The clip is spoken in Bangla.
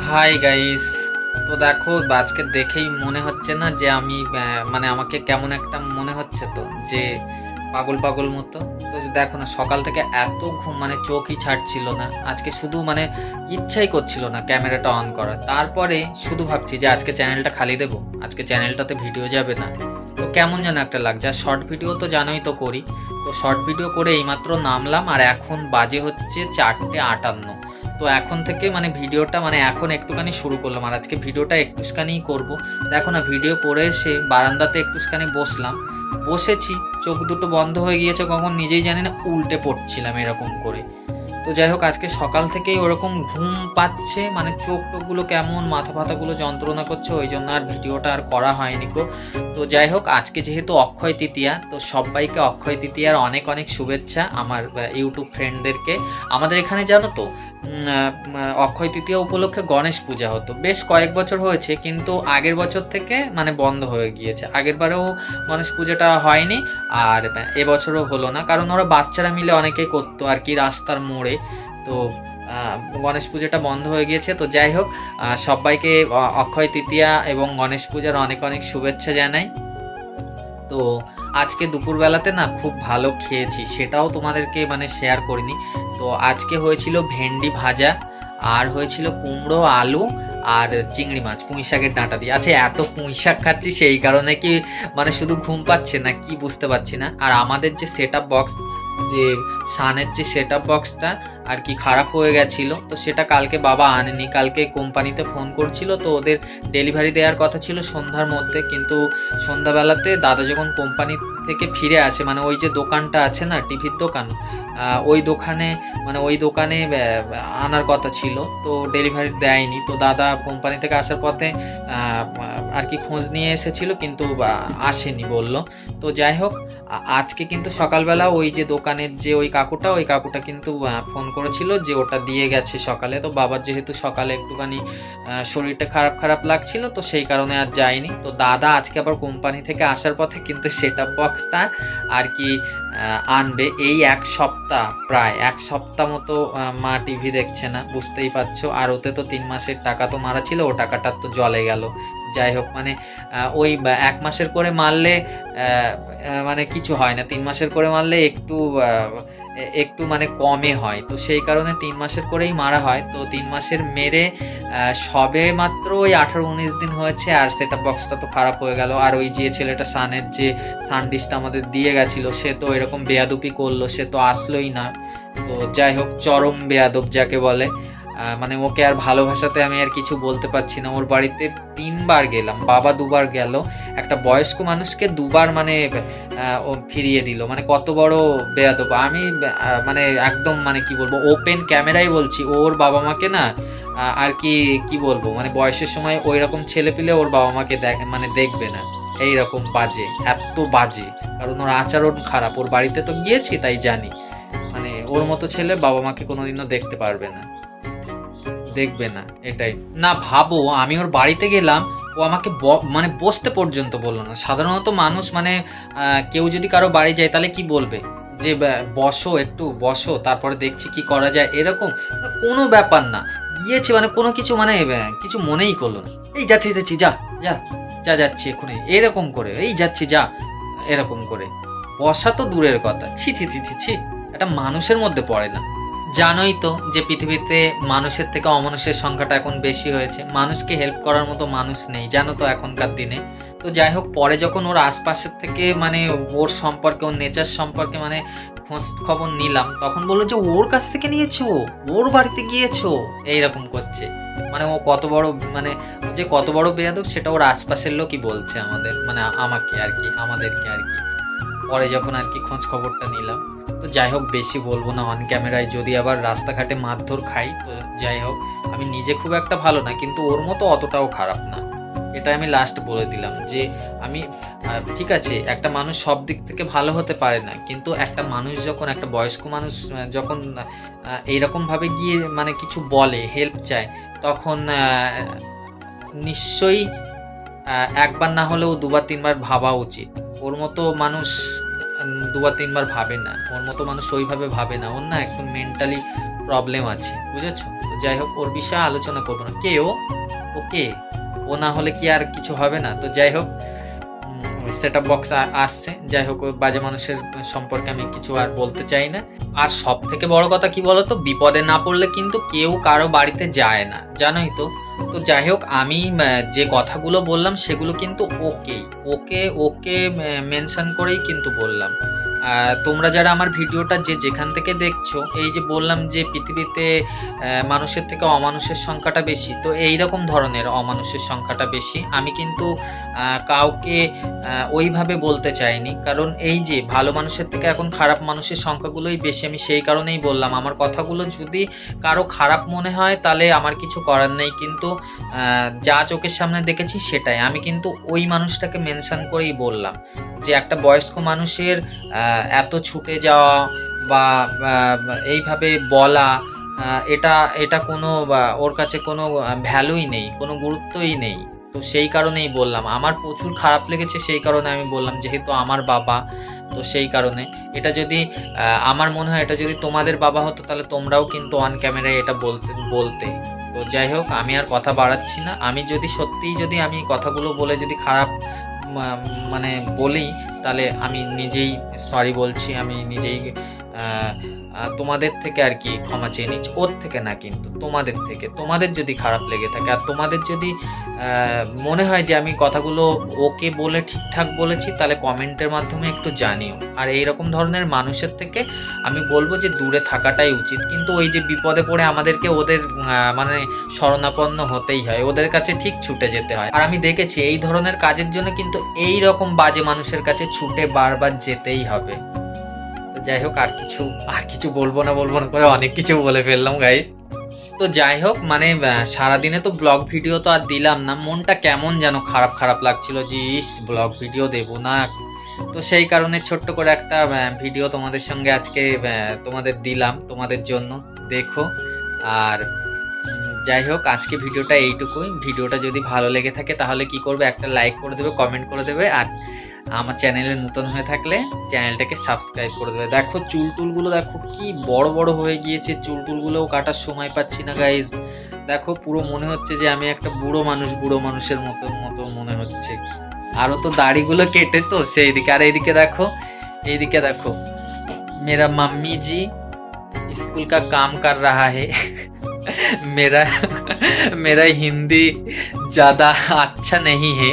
হাই গাইস তো দেখো, আজকে দেখেই মনে হচ্ছে না যে আমি মানে আমাকে কেমন একটা মনে হচ্ছে তো, যে পাগল পাগল মতো। তো দেখো না, সকাল থেকে এত ঘুম মানে চোখই ছাড়ছিল না। আজকে শুধু মানে ইচ্ছাই করছিল না ক্যামেরাটা অন করার। তারপরে শুধু ভাবছি যে আজকে চ্যানেলটা খালি দেবো। আজকে চ্যানেলটাতে ভিডিও যাবে না। তো কেমন যেন একটা লাগছে। আর শর্ট ভিডিও তো জানোই তো করি। তো শর্ট ভিডিও করে এইমাত্র নামলাম, আর এখন বাজে হচ্ছে চারটে আটান্ন। তো এখন থেকে মানে ভিডিওটা মানে এখন একটুখানি শুরু করলাম। আর আজকে ভিডিওটা একটুখানি করব। দেখো না, ভিডিও করে এসে বারান্দাতে একটুখানি বসলাম। বসেছি, চোখ দুটো বন্ধ হয়ে গিয়েছে, কখন নিজেই জানি না, উল্টে পড়ছিলাম এরকম করে। তো যাই হোক, আজকে সকাল থেকেই ওরকম ঘুম পাচ্ছে মানে চোখ টোকগুলো কেমন মাথা ফাথাগুলো যন্ত্রণা করছে, ওই জন্য আর ভিডিওটা আর করা হয়নি গো। তো যাই হোক, আজকে যেহেতু অক্ষয় তৃতীয়া, তো সবাইকে অক্ষয় তৃতীয়ার অনেক অনেক শুভেচ্ছা আমার ইউটিউব ফ্রেন্ডদেরকে। আমাদের এখানে জানো তো অক্ষয় তৃতীয়া উপলক্ষে গণেশ পূজা হতো। বেশ কয়েক বছর হয়েছে, কিন্তু আগের বছর থেকে মানে বন্ধ হয়ে গিয়েছে। আগের বারেও গণেশ পূজাটা হয়নি, আর এবছরও হলো না, কারণ ওরা বাচ্চারা মিলে অনেকেই করতো আর কি, রাস্তার মোড়ে তো আহ, গণেশ পুজোটা বন্ধ হয়ে গিয়েছে। তো যাই হোক সবাইকে অক্ষয় তৃতীয়া এবং গণেশ পূজার অনেক অনেক শুভেচ্ছা জানাই। তো আজকে দুপুরবেলাতে না খুব ভালো খেয়েছি সেটাও তোমাদেরকে মানে শেয়ার করিনি। তো আজকে হয়েছিল ভেন্ডি ভাজা আর হয়েছিল কুমড়ো আলু আর চিংড়ি মাছ পুঁই শাকের ডাঁটা দিয়ে। আচ্ছা এত পুঁই শাক খাচ্ছি সেই কারণে কি মানে শুধু ঘুম পাচ্ছে না কি বুঝতে পারছি না। আর আমাদের যে সেট বক্স যে সানের যে সেট আপ বক্সটা আর কি খারাপ হয়ে গেছিল, তো সেটা কালকে বাবা আনেনি। কালকে কোম্পানিতে ফোন করছিল, তো ওদের ডেলিভারি দেওয়ার কথা ছিল সন্ধ্যার মধ্যে। কিন্তু সন্ধ্যাবেলাতে দাদা যখন কোম্পানি থেকে ফিরে আসে মানে ওই যে দোকানটা আছে না টিভির দোকান ওই দোকানে মানে ওই দোকানে আনার কথা ছিল, তো ডেলিভারি দেয়নি। তো দাদা কোম্পানি থেকে আসার পথে আর কি খোঁজ নিয়ে এসেছিল, কিন্তু আসেনি বলল। তো যাই হোক আজকে কিন্তু সকালবেলা ওই যে দোকানের যে ওই কাকুটা ওই কাকুটা কিন্তু ফোন করেছিল যে ওটা দিয়ে গেছে সকালে। তো বাবার যেহেতু সকালে একটুখানি শরীরটা খারাপ খারাপ লাগছিল, তো সেই কারণে আর যায়নি। তো দাদা আজকে আবার কোম্পানি থেকে আসার পথে কিন্তু সেট বক্সটা আর কি আনবে এই এক সপ্তাহ, প্রায় এক সপ্তাহ মতো মা টিভি দেখছে না, বুঝতেই পারছ। আর ওতে তো তিন মাসের টাকা তো মারা ছিল, ও টাকাটা তো জলে গেল। যাই হোক মানে ওই এক মাসের করে মারলে মানে কিছু হয় না। তিন মাসের করে মারলে একটু একটু মানে কমে হয়। তো সেই কারণে তিন মাসের করেই মারা হয়। তো তিন মাসের মেরে সবে মাত্র ওই আঠারো উনিশ দিন হয়েছে আর সেটা বক্সটা তো খারাপ হয়ে গেল। আর ওই যে ছেলেটা সানের যে সানডিশটা আমাদের দিয়ে গেছিল, সে তো এরকম বেয়াদুপি করল, সে তো আসলোই না। তো যাই হোক, চরম বেয়াদব যাকে বলে। মানে ওকে আর ভালোবাসাতে আমি আর কিছু বলতে পারছি না। ওর বাড়িতে তিনবার গেলাম। বাবা দুবার গেল। একটা বয়স্ক মানুষকে দুবার মানে ফিরিয়ে দিল। মানে কত বড় বেয়াদব। আমি মানে একদম মানে কি বলব ওপেন ক্যামেরাই বলছি। ওর বাবা মাকে না আর কি কি বলব? মানে বয়সের সময় ওই রকম ছেলে পিলে ওর বাবা মাকে দেখ মানে দেখবে না। এই রকম বাজে, এত বাজে। কারণ ওর আচরণ খারাপ। ওর বাড়িতে তো গিয়েছি, তাই জানি। মানে ওর মতো ছেলে বাবা মাকে কোনোদিনও দেখতে পারবে না। দেখবে না, এটাই। না, ভাবো, আমি ওর বাড়িতে গেলাম, ও আমাকে মানে বসতে পর্যন্ত বলল না। সাধারণত মানুষ মানে কেউ যদি কারও বাড়ি যায়, তাহলে কি বলবে? যে বসো একটু, বসো, তারপরে দেখছি কি করা যায়। এরকম কোনো ব্যাপার না। গিয়েছে মানে কোনো কিছু মানে কিছু মনেই করল না। এই যাচ্ছি যাচ্ছি, যা যা যা যাচ্ছি এক্ষুনি। এরকম করে, এই যাচ্ছি, যা। এরকম করে। বসা তো দূরের কথা। ছি ছি ছি ছি ছি। এটা মানুষের মধ্যে পড়ে না। জানোই তো যে পৃথিবীতে মানুষের থেকে অমানুষের সংখ্যাটা এখন বেশি হয়েছে। মানুষকে হেল্প করার মতো মানুষ নেই, জানো তো এখনকার দিনে। তো যাই হোক, পরে যখন ওর আশপাশের থেকে মানে ওর সম্পর্কে, ওর নেচার সম্পর্কে মানে খোঁজ খবর নিলাম, তখন বলল যে ওর কাছ থেকে নিয়েছো, ওর বাড়িতে গিয়েছো? এইরকম করছে। মানে ও কত বড় মানে যে কত বড় বেয়াদব সেটা ওর আশপাশের লোকই বলছে আমাদের মানে আমাকে আর কি, আমাদেরকে আর কি। পরে যখন আর কি খোঁজ খবরটা নিলাম। তো যাই হোক, বেশি বলব না অন ক্যামেরায় যদি আবার রাস্তাঘাটে মারধর খাই, তো যাই হোক, আমি নিজে খুব একটা ভালো না, কিন্তু ওর মতো অতটাও খারাপ না। এটা আমি লাস্ট বলে দিলাম যে, আমি ঠিক আছে, একটা মানুষ সব দিক থেকে ভালো হতে পারে না, কিন্তু একটা মানুষ যখন, একটা বয়স্ক মানুষ যখন এইরকমভাবে গিয়ে মানে কিছু বলে হেল্প চায়, তখন নিশ্চয়ই একবার না হলেও দুবার তিনবার ভাবা উচিত। ওর মতো মানুষ দুবার তিনবার ভাবে না। ওর মতো মানুষ ওইভাবে ভাবে না। ওর না একদম মেন্টালি প্রবলেম আছে, বুঝেছ? তো যাই হোক, ওর বিষয়ে আলোচনা করব না। কে ও? ও কে? ও না হলে কি আর কিছু হবে না? তো যাই হোক সেট আপ বক্স আসছে। যাই হোক বাজে মানুষের সম্পর্কে আমি কিছু আর বলতে চাই না। আর সব থেকে বড় কথা কি বলতো? বিপদে না পড়লে কিন্তু কেউ কারও বাড়িতে যায় না। জানোই তো তো যাই হোক, আমি যে কথাগুলো বললাম সেগুলো কিন্তু ওকে ওকে ওকে মেনশন করেই কিন্তু বললাম। তোমরা যারা আমার ভিডিওটা যে যেখান থেকে দেখছ, এই যে বললাম যে পৃথিবীতে মানুষের থেকে অমানুষের সংখ্যাটা বেশি, তো এই রকম ধরনের অমানুষের সংখ্যাটা বেশি। আমি কিন্তু কাউকে ওইভাবে বলতে চাইনি। কারণ এই যে, ভালো মানুষের থেকে এখন খারাপ মানুষের সংখ্যাগুলোই বেশি, আমি সেই কারণেই বললাম। আমার কথাগুলো যদি কারও খারাপ মনে হয়, তাহলে আমার কিছু করার নেই। কিন্তু যা চোখের সামনে দেখেছি সেটাই। আমি কিন্তু ওই মানুষটাকে মেনশন করেই বললাম যে, একটা বয়স্ক মানুষের এত ছুটে যাওয়া বা এইভাবে বলা এটা এটা কোনো ওর কাছে কোনো ভ্যালুই নেই, কোনো গুরুত্বই নেই। তো সেই কারণেই বললাম। আমার প্রচুর খারাপ লেগেছে, সেই কারণে আমি বললাম যেহেতু আমার বাবা, তো সেই কারণে। এটা যদি আমার মনে হয় এটা যদি তোমাদের বাবা হতো, তাহলে তোমরাও কিন্তু অন ক্যামেরায় এটা বলতে বলতে। তো যাই হোক, আমি আর কথা বাড়াচ্ছি না। আমি যদি সত্যিই যদি আমি কথাগুলো বলে যদি খারাপ মানে বলি, তাহলে আমি নিজেই সরি বলছি, আমি নিজেই তোমাদের থেকে আর কি ক্ষমা চেয়ে নিচ্ছি। ওর থেকে না কিন্তু, তোমাদের থেকে। তোমাদের যদি খারাপ লেগে থাকে আর তোমাদের যদি মনে হয় যে আমি কথাগুলো ওকে বলে ঠিকঠাক বলেছি, তাহলে কমেন্টের মাধ্যমে একটু জানিও। আর এই রকম ধরনের মানুষের থেকে আমি বলব যে দূরে থাকাটাই উচিত। কিন্তু ওই যে বিপদে পড়ে আমাদেরকে ওদের মানে শরণাপন্ন হতেই হয়। ওদের কাছে ঠিক ছুটে যেতে হয়। আর আমি দেখেছি এই ধরনের কাজের জন্য কিন্তু এই রকম বাজে মানুষের কাছে ছুটে বারবার যেতেই হবে। যাই হোক, আর কিছু আর কিছু বলব না বলব না করে অনেক কিছু বলে ফেললাম গাইস তো যাই হোক মানে সারাদিনে তো ব্লগ ভিডিও তো আর দিলাম না। মনটা কেমন যেন খারাপ খারাপ লাগছিল। যে ইস ব্লগ ভিডিও দেবো না। তো সেই কারণে ছোট্ট করে একটা ভিডিও তোমাদের সঙ্গে আজকে তোমাদের দিলাম, তোমাদের জন্য। দেখো, আর যাই হোক, আজকে ভিডিওটা এইটুকুই। ভিডিওটা যদি ভালো লেগে থাকে, তাহলে কি করবে? একটা লাইক করে দেবে কমেন্ট করে দেবে, আর আমার চ্যানেলে নতুন হয়ে থাকলে চ্যানেলটাকে সাবস্ক্রাইব করে দেবে দেখো চুল টুলগুলো দেখো কি বড় বড় হয়ে গিয়েছে চুল টুলগুলোও কাটার সময় পাচ্ছি না গাইজ দেখো পুরো মনে হচ্ছে যে আমি একটা বুড়ো মানুষ বুড়ো মানুষের মতো মতো মনে হচ্ছে আরও তো দাড়িগুলো কেটে তো সেই দিকে আর এইদিকে দেখো এইদিকে দেখো मेरा मम्मी जी स्कूल का काम कर रहा है मेरा मेरा हिंदी ज़्यादा अच्छा नहीं है